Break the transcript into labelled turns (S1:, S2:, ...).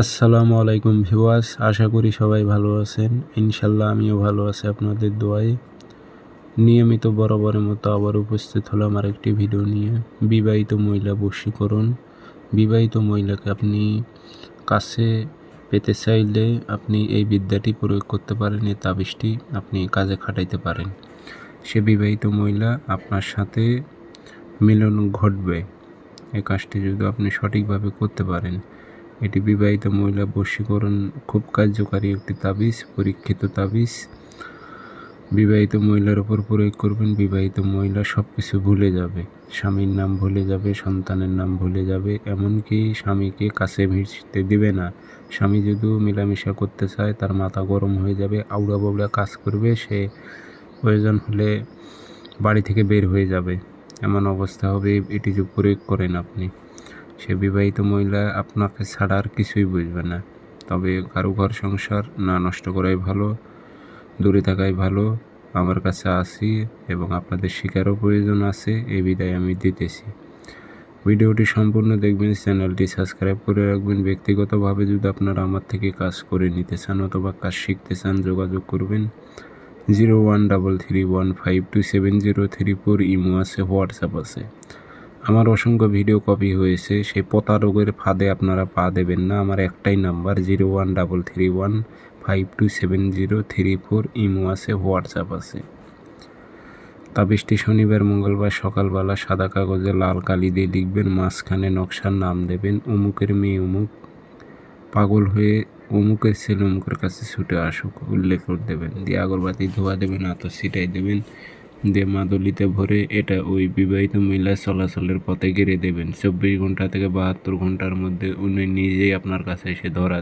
S1: আসসালামু আলাইকুম ভিওয়াস আশা করি সবাই ভালো আছেন। ইনশাল্লাহ আমিও ভালো আছি আপনাদের দোয়ায়। নিয়মিত বরাবরের মতো আবার উপস্থিত হলাম আর একটি ভিডিও নিয়ে। বিবাহিত মহিলা বশীকরণ। বিবাহিত মহিলাকে আপনি কাছে পেতে চাইলে আপনি এই বিদ্যাটি প্রয়োগ করতে পারেন, এই তাবিজটি আপনি কাজে খাটাইতে পারেন। সে বিবাহিত মহিলা আপনার সাথে মিলন ঘটবে। এই কাজটি যদি আপনি সঠিকভাবে করতে পারেন এটি বিবাহিত মহিলা বশীকরণ, খুব কার্যকারী একটি তাবিজ, পরীক্ষিত তাবিজ। বিবাহিত মহিলার উপর প্রয়োগ করবেন, বিবাহিত মহিলা সব কিছু ভুলে যাবে। স্বামীর নাম ভুলে যাবে, সন্তানের নাম ভুলে যাবে, এমনকি স্বামীকে কাছে ভিড়তে দিবে না। স্বামী যদি মেলামেশা করতে চায়, তার মাথা গরম হয়ে যাবে, আউড়া বাউড়া কাজ করবে, সে প্রয়োজন হলে বাড়ি থেকে বের হয়ে যাবে। এমন অবস্থা হবে, এটি যে প্রয়োগ করেন আপনি। সে বিবাহিত মহিলা আপনাকে ছাড়া আর কিছুই বুঝবে না। তবে কারও ঘর সংসার না নষ্ট করাই ভালো, দূরে থাকাই ভালো। আমার কাছে আসি এবং আপনাদের শিকারও প্রয়োজন আছে, এই বিদায় আমি দিতেছি। ভিডিওটি সম্পূর্ণ দেখবেন, চ্যানেলটি সাবস্ক্রাইব করে রাখবেন। ব্যক্তিগতভাবে যদি আপনারা আমার থেকে কাজ করে নিতে চান অথবা কাজ শিখতে চান, যোগাযোগ করবেন। Zero one double three one five two seven zero three four imo আছে, হোয়াটসঅ্যাপ আছে। আমার অসংখ্য ভিডিও কপি হয়েছে। সেই প্রতারকের ফাঁদে আপনারা পা দেবেন না। আমার একটাই number zero one double three one five two seven zero three four imo আছে হোয়াটসঅ্যাপ আছে। তাবিজটি শনিবার, মঙ্গলবার সকালবেলা সাদা কাগজে লাল কালি দিয়ে লিখবেন, মাঝখানে নকশার নাম দেবেন, অমুকের মেয়ে অমুক, পাগল হয়ে অমুকের ছেলে অমুকের কাছে ছুটে আসুক, উল্লেখ করে দেবেন। দিয়ে আগরবাতি ধোয়া দেবেন, আতর ছিটাই দেবেন। দিয়ে মাদুলিতে ভরে এটা ওই বিবাহিত মহিলা চলাচলের পথে গেড়ে দেবেন। চব্বিশ ঘণ্টা থেকে বাহাত্তর ঘণ্টার মধ্যে উনি নিজেই আপনার কাছে এসে ধরা